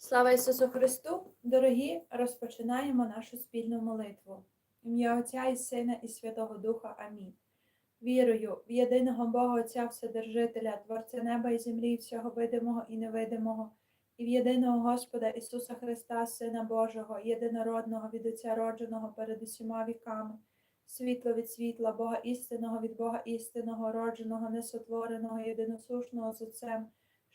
Слава Ісусу Христу! Дорогі, розпочинаємо нашу спільну молитву. Ім'я Отця і Сина і Святого Духа. Амінь. Вірую в єдиного Бога Отця Вседержителя, Творця неба і землі, всього видимого і невидимого, і в єдиного Господа Ісуса Христа, Сина Божого, єдинородного від Отця родженого перед усіма віками, світло від світла, Бога істинного від Бога істинного, родженого, несотвореного, єдиносушного з Отцем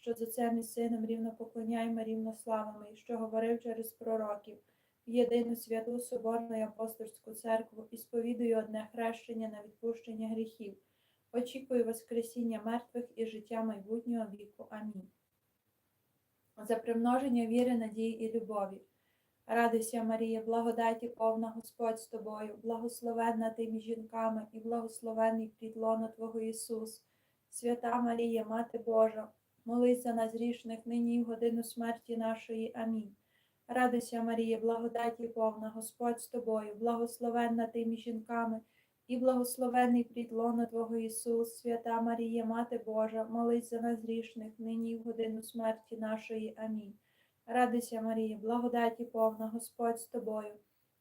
що з Отцем і Сином рівно поклоняємо, рівно славимо, і що говорив через пророків, єдину святу Соборну і апостольську церкву і сповідую одне хрещення на відпущення гріхів. Очікую Воскресіння мертвих і життя майбутнього віку. Амінь. За примноження віри, надії і любові. Радуйся, Марія, благодаті повна Господь з тобою, благословенна ти між жінками і благословений плід лона Твого Ісус. Свята Марія, Мати Божа, молись за нас грішних нині в годину смерті нашої. Амінь. Радуйся, Марія, благодаті повна, Господь з тобою, благословенна ти між жінками, і благословений плід лона Твого Ісус, свята Марія, Мати Божа, молись за нас грішних, нині в годину смерті нашої. Амінь. Радуйся, Марія, благодаті повна, Господь з тобою,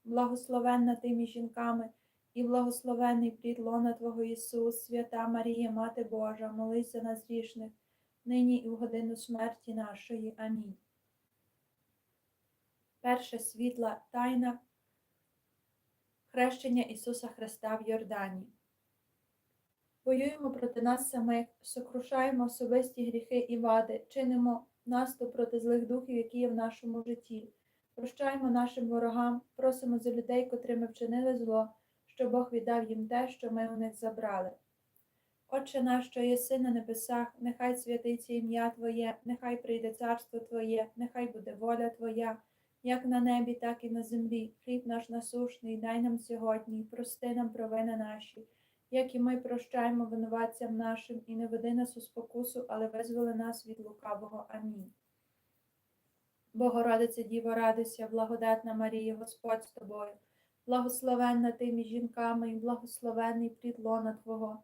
благословенна ти між жінками, і благословений плід Твого Ісус, свята Марія, Мати Божа, молись за нас грішних, нині і в годину смерті нашої. Амінь. Перша світла тайна хрещення Ісуса Христа в Йордані. Воюємо проти нас самих, сокрушаємо особисті гріхи і вади, чинимо наступ проти злих духів, які є в нашому житті. Прощаємо нашим ворогам, просимо за людей, котрими вчинили зло, що Бог віддав їм те, що ми у них забрали. Отче наш, що єси на небесах, нехай святиться ім'я Твоє, нехай прийде царство Твоє, нехай буде воля Твоя, як на небі, так і на землі. Хліб наш насушний, дай нам сьогодні, прости нам провини наші, як і ми прощаємо винуватцям нашим, і не веди нас у спокусу, але визволи нас від лукавого. Амінь. Богородице Діво, радуйся, благодатна Марія, Господь з тобою, благословенна ти між жінками, і благословенний плід лона Твого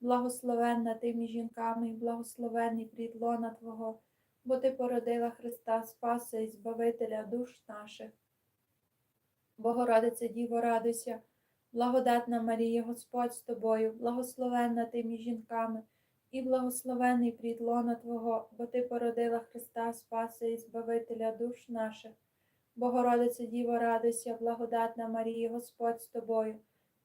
благословенна ти між жінками і благословенний плід лона Твого, бо ти породила Христа Спаса і Збавителя душ наших. Богородице Діво, радуйся, благодатна Марія, Господь з тобою, благословенна ти між жінками, і благословенний плід лона Твого, бо ти породила Христа Спаса і Збавителя душ наших. Богородице Діво, радуйся, благодатна Марія, Господь з тобою,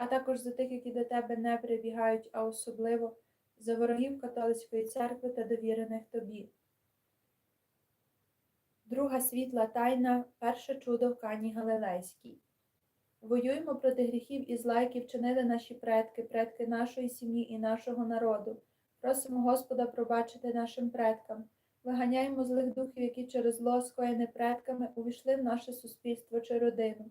а також за тих, які до Тебе не прибігають, а особливо за ворогів католицької церкви та довірених Тобі. Друга світла тайна, перше чудо в Кані Галилейській. Воюємо проти гріхів і зла, які вчинили наші предки, предки нашої сім'ї і нашого народу. Просимо Господа пробачити нашим предкам. Виганяємо злих духів, які через зло, скоєне предками, увійшли в наше суспільство чи родину.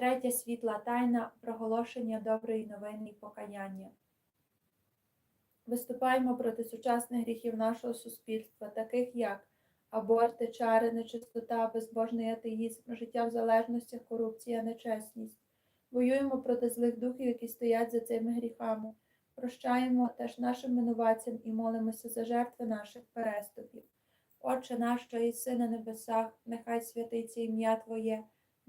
Третя світла тайна проголошення доброї новини і покаяння. Виступаємо проти сучасних гріхів нашого суспільства, таких як аборти, чари, нечистота, безбожний атеїзм, життя в залежностях, корупція, нечесність. Воюємо проти злих духів, які стоять за цими гріхами. Прощаємо теж нашим винуватцям і молимося за жертви наших переступів. Отче наш, що єси на небесах, нехай святиться ім'я Твоє,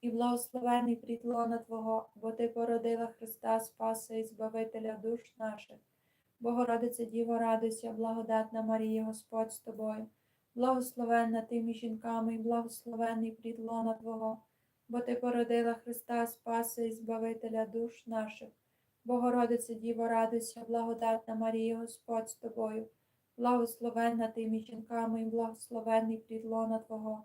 і благословений плід лона Твого, бо Ти породила Христа Спаси і Збавителя душ наших. Богородице Діво, радуйся, благодатна Марія, Господь з тобою, благословенна ти між жінками, і благословений плід лона Твого, бо Ти породила Христа Спаси і Збавителя душ наших. Богородице Діво, радуйся, благодатна Марія, Господь з тобою, благословенна ти між жінками, і благословений плід лона Твого,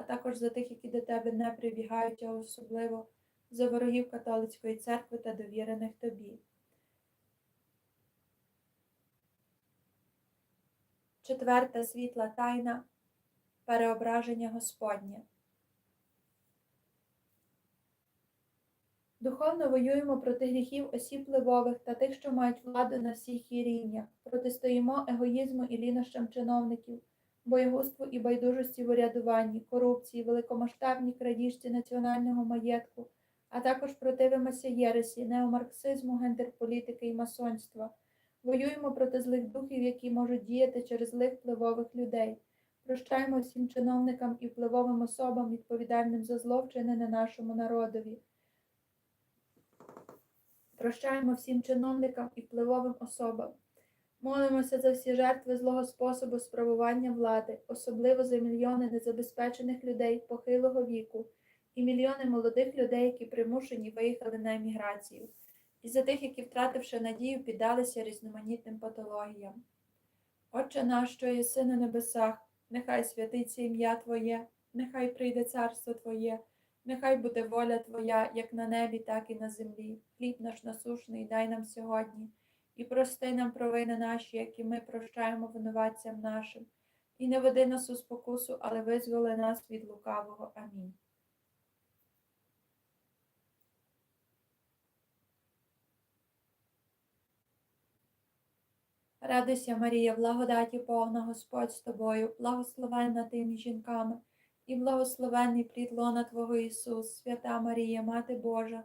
а також за тих, які до Тебе не прибігають, а особливо за ворогів католицької церкви та довірених Тобі. Четверта світла тайна переображення Господнє. Духовно воюємо проти гріхів осіб впливових та тих, що мають владу на всіх її рівнях, протистоїмо егоїзму і лінощам чиновників, боєгузтву і байдужості в урядуванні, корупції, великомасштабній крадіжці національного маєтку, а також противимося єресі, неомарксизму, гендерполітики і масонства. Воюємо проти злих духів, які можуть діяти через злих впливових людей. Прощаємо всім чиновникам і впливовим особам, відповідальним за зло, вчинене нашому народові. Прощаємо всім чиновникам і впливовим особам. Молимося за всі жертви злого способу справування влади, особливо за мільйони незабезпечених людей похилого віку і мільйони молодих людей, які примушені виїхали на еміграцію і за тих, які, втративши надію, піддалися різноманітним патологіям. Отче наш, що єси на небесах, нехай святиться ім'я Твоє, нехай прийде царство Твоє, нехай буде воля Твоя, як на небі, так і на землі. Хліб наш насушний дай нам сьогодні, і прости нам провини наші, які ми прощаємо винуватцям нашим, і не веди нас у спокусу, але визволи нас від лукавого. Амінь. Радуйся, Марія, благодаті повна Господь з тобою, благословенна ти між жінками, і благословенний плід лона Твого Ісус, свята Марія, Мати Божа,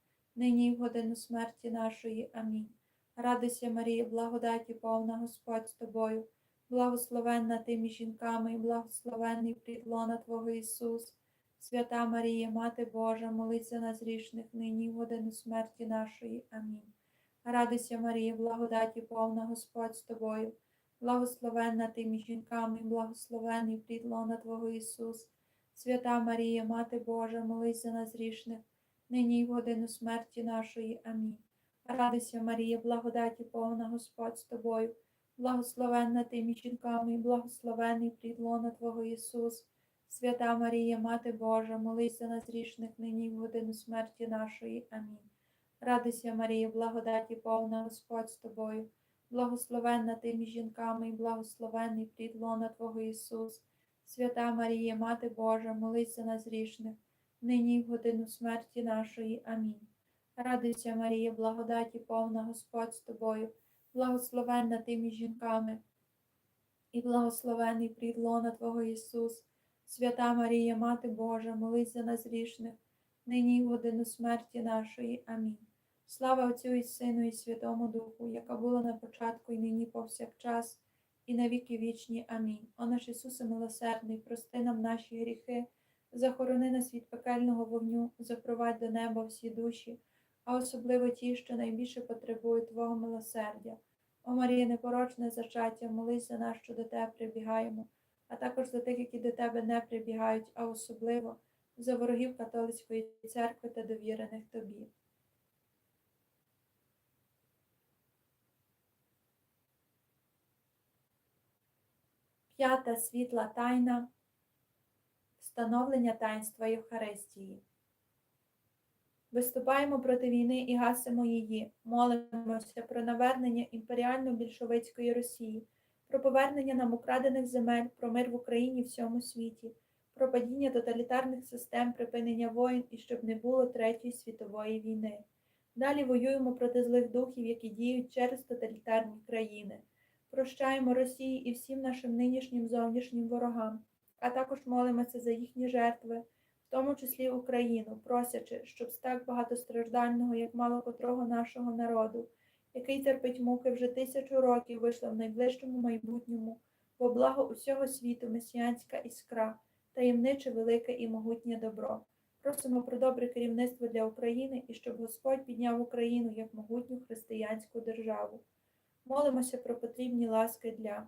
нині і в годину смерті нашої. Амінь. Радуйся, Марія, благодаті повна Господь з тобою. Благословенна ти між жінками, і благословенний плідлона Твого Ісус. Свята Марія, Мати Божа, молись за нас грішних, нині і в годину смерті нашої. Амінь. Радуйся, Марія, благодаті повна Господь з тобою. Благословенна ти між жінками, і благословенний плідлона Твого Ісус. Свята Марія, Мати Божа, молись за нас грішних, нині і в годину смерті нашої. Амінь. Радуйся, Марія, благодаті повна Господь з тобою. Благословенна ти між жінками, благословений плід лона Твого Ісус. Свята Марія, Мати Божа, молись за нас грішних нині в годину смерті нашої. Амінь. Радуйся, Марія, благодаті повна Господь з тобою. Благословенна ти між жінками, і благословений плід лона Твого Ісус. Свята Марія, Мати Божа, молись за нас грішних, нині і в годину смерті нашої. Амінь. Радуйся, Марія, благодаті повна Господь з тобою. Благословенна ти між жінками, і благословений плід лона Твого Ісус. Свята Марія, Мати Божа, молись за нас грішних, нині і в годину смерті нашої. Амінь. Слава Отцю і Сину, і Святому Духу, яка була на початку і нині повсякчас, і на віки вічні. Амінь. О наш Ісусе милосердний, прости нам наші гріхи, захорони нас від пекельного вогню, запровадь до неба всі душі, а особливо ті, що найбільше потребують Твого милосердя. О Марія, непорочне зачаття, молись за нас, що до Тебе прибігаємо, а також за тих, які до Тебе не прибігають, а особливо за ворогів католицької церкви та довірених Тобі. П'ята світла тайна встановлення таїнства Євхаристії. Виступаємо проти війни і гасимо її, молимося про навернення імперіально-більшовицької Росії, про повернення нам украдених земель, про мир в Україні і всьому світі, про падіння тоталітарних систем, припинення воїн і щоб не було Третьої світової війни. Далі воюємо проти злих духів, які діють через тоталітарні країни. Прощаємо Росії і всім нашим нинішнім зовнішнім ворогам, а також молимося за їхні жертви, в тому числі Україну, просячи, щоб з так багатостраждального, як мало котрого нашого народу, який терпить муки вже тисячу років, вийшла в найближчому майбутньому, во благо усього світу месіанська іскра, таємниче велике і могутнє добро. Просимо про добре керівництво для України і щоб Господь підняв Україну як могутню християнську державу. Молимося про потрібні ласки для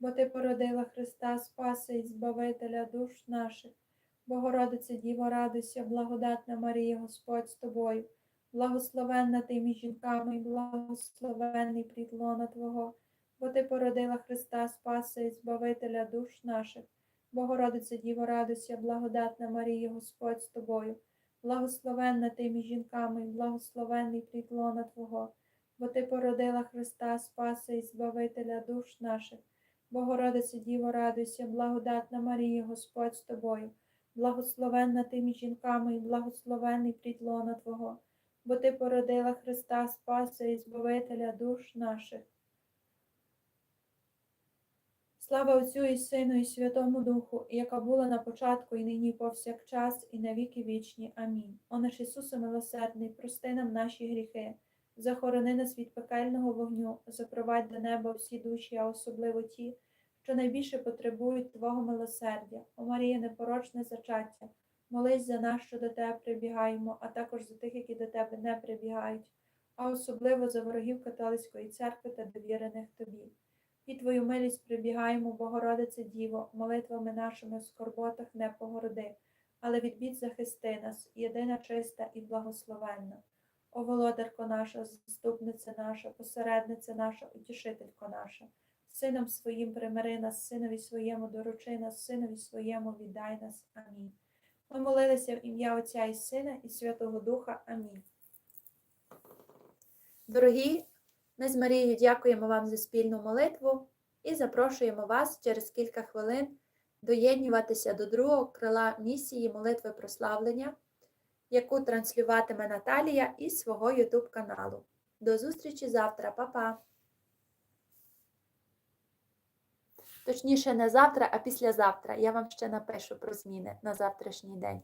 бо ти породила Христа Спаса і Збавителя душ наших. Богородице Діво, радуйся, благодатна Марія, Господь з тобою, благословенна ти між жінками і благословенний плід лона Твого, бо ти породила Христа Спаса і Збавителя душ наших. Богородице Діво, радуйся, благодатна Марія, Господь з тобою, благословенна ти між жінками і благословенний плід лона Твого, бо ти породила Христа Спаса і Збавителя душ наших. Богородице Діво, радуйся, благодатна Марія, Господь з тобою, благословенна ти між жінками і благословенний плід лона Твого, бо ти породила Христа Спаса і Збавителя душ наших. Слава Отцю і Сину, і Святому Духу, яка була на початку, і нині, повсякчас, і на віки вічні. Амінь. О наш Ісусе милосердний, прости нам наші гріхи, захорони нас від пекельного вогню, запровадь до неба всі душі, а особливо ті, що найбільше потребують Твого милосердя. О Марія, непорочне зачаття, молись за нас, що до Тебе прибігаємо, а також за тих, які до Тебе не прибігають, а особливо за ворогів католицької церкви та довірених Тобі. І Твою милість прибігаємо, Богородице Діво, молитвами нашими в скорботах не погороди, але від бід захисти нас, єдина чиста і благословенна. О володарко наша, заступниця наша, посередниця наша, утішителько наша, сином своїм примири нас, синові своєму доручи нас, синові своєму віддай нас. Амінь. Ми молилися в ім'я Отця і Сина, і Святого Духа. Амінь. Дорогі ми з Марією дякуємо вам за спільну молитву і запрошуємо вас через кілька хвилин доєднюватися до другого крила місії молитви прославлення, яку транслюватиме Наталія із свого YouTube каналу. До зустрічі завтра, Па-па! Точніше, не завтра, а післязавтра. Я вам ще напишу про зміни на завтрашній день.